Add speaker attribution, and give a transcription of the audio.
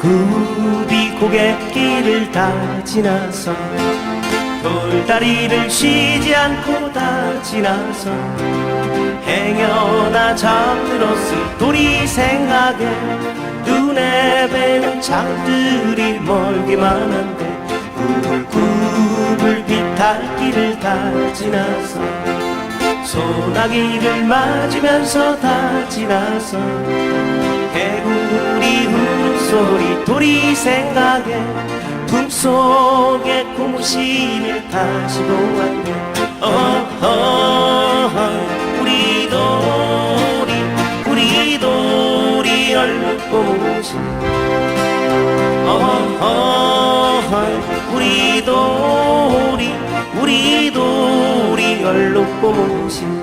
Speaker 1: 구비구비 고갯길을 다 지나서 돌다리를 쉬지 않고 다 지나서 행여나 잠들었을 돌이 생각에 눈에 뵈는 창들이 멀기만 한데 구불구불 비탈길을 다 지나서 소나기를 맞으면서 다 지나서 소리 돌이 생각에 품속에 고무신을 다시 보았네. 어허 우리 돌이 우리 돌이 얼른 고무신. 어허 우리 돌이 우리 돌이 얼룩 고무신